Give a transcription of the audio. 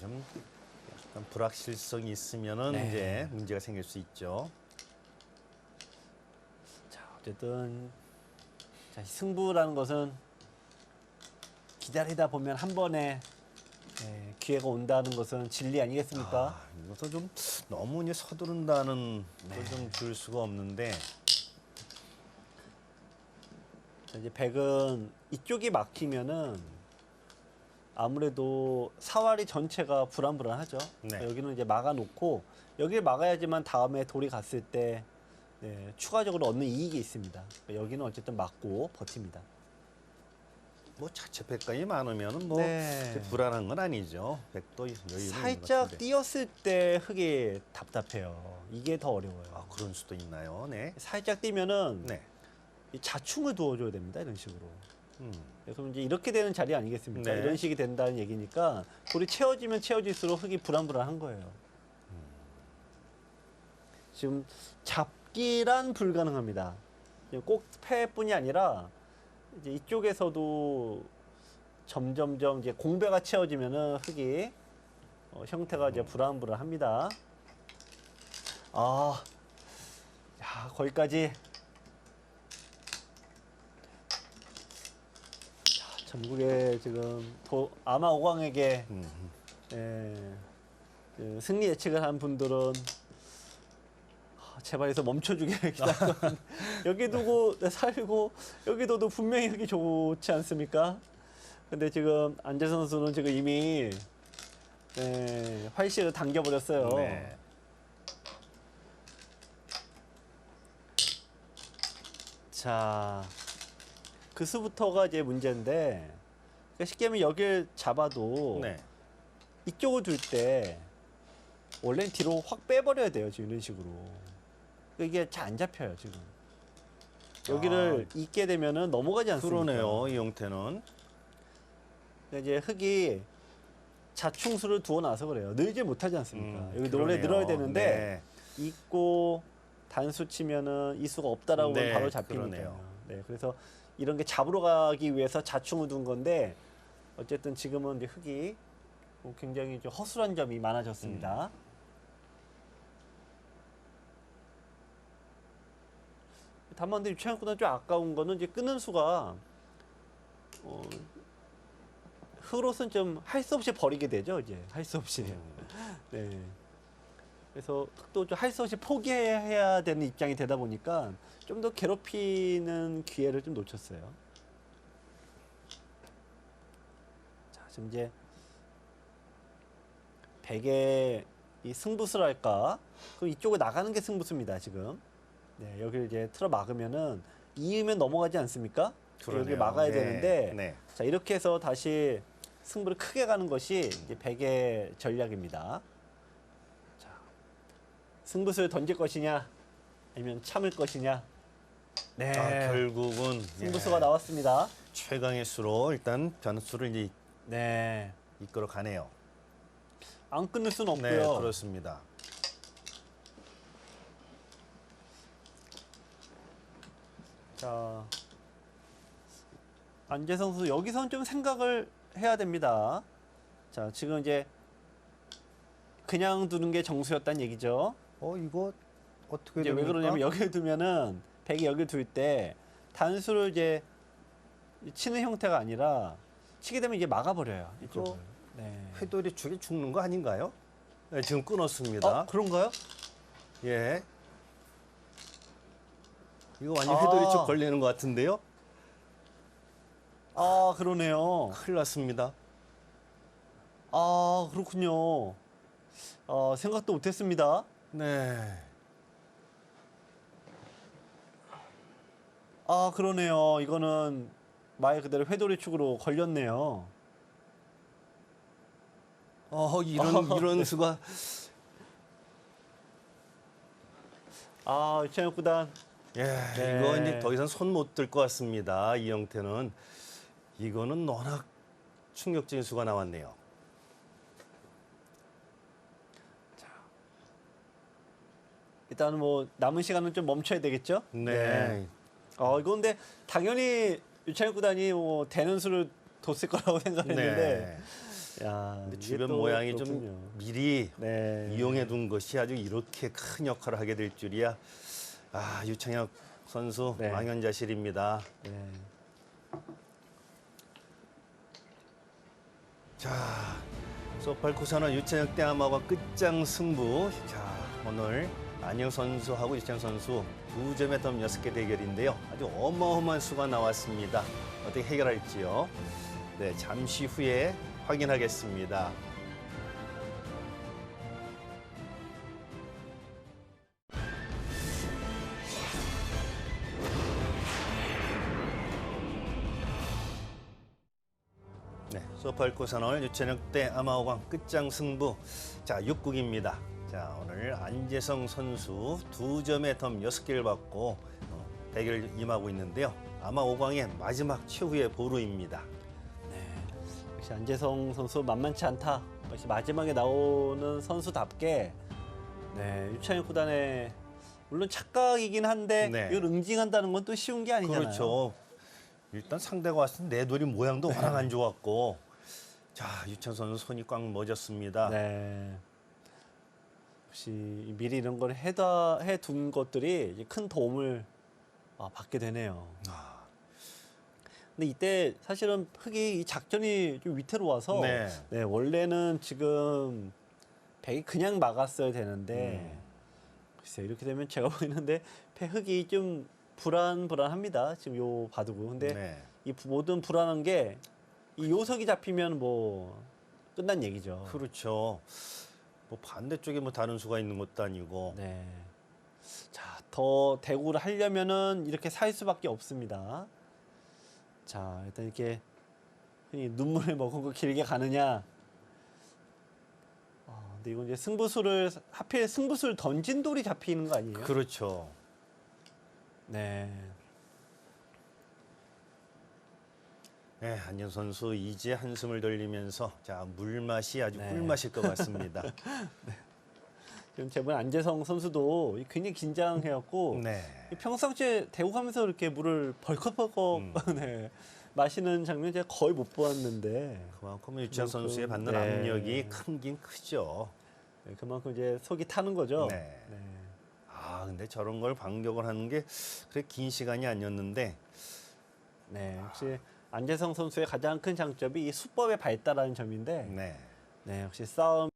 좀 약간 불확실성이 있으면은 네. 이제 문제가 생길 수 있죠. 자, 어쨌든 자, 승부라는 것은 기다리다 보면 한 번에 예, 기회가 온다는 것은 진리 아니겠습니까? 아, 이것도 좀 너무 이제 서두른다는 네. 걸좀줄 수가 없는데 자, 이제 백은 이쪽이 막히면은 아무래도 사활이 전체가 불안불안하죠. 네. 여기는 이제 막아놓고 여기를 막아야지만 다음에 돌이 갔을 때 네, 추가적으로 얻는 이익이 있습니다. 여기는 어쨌든 막고 버팁니다. 뭐 자체 백감이 많으면은 뭐 네. 불안한 건 아니죠. 백도 것 살짝. 뛰었을 때 흙이 답답해요. 이게 더 어려워요. 아 그런 수도 있나요? 네. 살짝 뛰면은 네. 이 자충을 두어줘야 됩니다. 이런 식으로. 음. 그래서 이제 이렇게 되는 자리 아니겠습니까? 네. 이런 식이 된다는 얘기니까 돌이 채워지면 채워질수록 흙이 불안불안한 거예요. 지금 잡기란 불가능합니다. 꼭 패뿐이 아니라 이제 이쪽에서도 점점점 이제 공배가 채워지면은 흙이 어, 형태가 이제 불안불안합니다. 아, 야 거기까지 전국에 지금 도, 아마 오광에게 음. 예, 그 승리 예측을 한 분들은 아, 제발 해서 멈춰주게 기다려. 여기 두고 살고 여기 둬도 분명히 여기 좋지 않습니까? 근데 지금 안재 선수는 지금 이미 예, 활시를 당겨버렸어요. 네. 자, 그 수부터가 이제 문제인데 그러니까 쉽게 하면 여길 잡아도 네. 이쪽을 둘 때 원래는 뒤로 확 빼버려야 돼요 지금 이런 식으로 그러니까 이게 잘 안 잡혀요 지금 여기를 잇게 되면은 넘어가지 않습니까? 아. 그러네요. 이 형태는. 그러니까 이제 흙이 자충수를 두어놔서 그래요 늘지 못하지 않습니까? 음, 여기 원래. 늘어야 되는데 네. 있고 단수 치면은 이수가 없다라고 네, 바로 잡히니까요. 그러네요. 네, 그래서 이런 게 잡으러 가기 위해서 자충을 둔 건데 어쨌든 지금은 이제 흙이 뭐 굉장히 좀 허술한 점이 많아졌습니다. 음. 근데 유창현보다 좀 아까운 거는 이제 끄는 수가 어, 흙으로서는 좀 할 수 없이 버리게 되죠 이제 할 수 없이. 음. 네. 그래서 또 할 수 없이 포기해야 되는 입장이 되다 보니까 좀 더 괴롭히는 기회를 좀 놓쳤어요. 자, 지금 이제 백의 이 승부수랄까? 그럼 이쪽에 나가는 게 승부수입니다, 지금. 네, 여기를 이제 틀어 막으면은 이으면 넘어가지 않습니까? 여기 그러네요. 막아야 네, 되는데 네. 자 이렇게 해서 다시 승부를 크게 가는 것이 이제 백의 전략입니다. 자 승부수를 던질 것이냐 아니면 참을 것이냐. 네. 아, 결국은 승부수가 예, 나왔습니다. 최강의 수로 일단 변수를 이제 네. 이끌어 가네요. 안 끊을 수는 네, 없고요. 그렇습니다. 자 안재성 선수 여기선 좀 생각을 해야 됩니다. 자 지금 이제 그냥 두는 게 정수였다는 얘기죠. 어, 이거 어떻게 이제 왜 됩니까? 그러냐면 여기를 두면은 백이 여기를 둘때 단수를 이제 치는 형태가 아니라 치게 되면 이제 막아버려요. 이쪽을. 이거 네. 회돌이 축에 죽는 거 아닌가요? 네, 지금 끊었습니다. 어, 그런가요? 예. 이거 완전 아. 회돌이 쭉 걸리는 것 같은데요? 아 그러네요. 큰일 났습니다. 아 그렇군요. 아 생각도 못했습니다. 네. 아 그러네요. 이거는 말 그대로 회돌이 축으로 걸렸네요. 어, 이런 이런 수가 아 유창혁 구단 예, 네. 이거 이제 더 이상 손 못 들 것 같습니다. 이 형태는 이거는 워낙 충격적인 수가 나왔네요. 일단 뭐 남은 시간은 좀 멈춰야 되겠죠? 네. 어 이거 근데 당연히 유창혁 구단이 뭐 되는 수를 뒀을 거라고 생각했는데 네. 야, 근데 주변 또 모양이 그렇군요. 좀 미리 네. 이용해 둔 것이 아주 이렇게 큰 역할을 하게 될 줄이야. 아, 유창혁 선수 네. 망연자실입니다. 네. 자, 소팔 쿠사는 유창혁 대함하고 끝장 승부. 자, 오늘 안영 선수하고 유창혁 선수 두 점의 덤 여섯 개 대결인데요. 아주 어마어마한 수가 나왔습니다. 어떻게 해결할지요? 네, 잠시 후에 확인하겠습니다. 네, 소팔코사널 유천혁 대 아마오광 끝장 승부. 자, 6국입니다. 자, 오늘 안재성 선수 두 점의 덤 여섯 개를 받고 어, 대결 임하고 있는데요. 아마오광의 마지막 최후의 보루입니다. 역시 안재성 선수 만만치 않다. 역시 마지막에 나오는 선수답게 네, 유창현 구단의 물론 착각이긴 한데 네. 이걸 응징한다는 건 또 쉬운 게 아니잖아요. 그렇죠. 일단 상대가 왔을 때 내돌이 모양도 워낙 안 좋았고 자, 유천 선수 손이 꽉 멎었습니다. 네. 역시 미리 이런 걸 해다 해둔 것들이 큰 도움을 아, 받게 되네요. 아, 근데 이때 사실은 흙이 이 작전이 좀 위태로워서 네. 네, 원래는 지금 백이 그냥 막았어야 되는데 음. 글쎄 이렇게 되면 제가 보이는데 배 흙이 좀 불안 불안합니다. 지금 요 바둑은 근데 네. 이 부- 모든 불안한 게 이 요석이 잡히면 뭐 끝난 얘기죠. 그렇죠. 뭐 반대쪽에 뭐 다른 수가 있는 것도 아니고 네. 자, 더 대구를 하려면은 이렇게 살 수밖에 없습니다. 자, 일단 이렇게 흔히 눈물을 머금고 길게 가느냐. 아, 근데 이건 이제 승부수를 하필 승부수를 던진 돌이 잡히는 거 아니에요? 그렇죠. 네. 네, 안녕 선수 이제 한숨을 돌리면서 자 물맛이 아주 네. 꿀맛일 것 같습니다. 지금 제번 안재성 선수도 굉장히 긴장해갖고 네. 평상시에 대구 가면서 이렇게 물을 벌컥벌컥 음. 네, 마시는 장면 제가 거의 못 보았는데 그만큼 유치한 선수의 받는 네. 압력이 큰긴 크죠. 네, 그만큼 이제 속이 타는 거죠. 네. 아 근데 저런 걸 반격을 하는 게 그래 긴 시간이 아니었는데 네, 역시 안재성 선수의 가장 큰 장점이 이 수법의 발달하는 점인데, 네. 네, 역시 싸움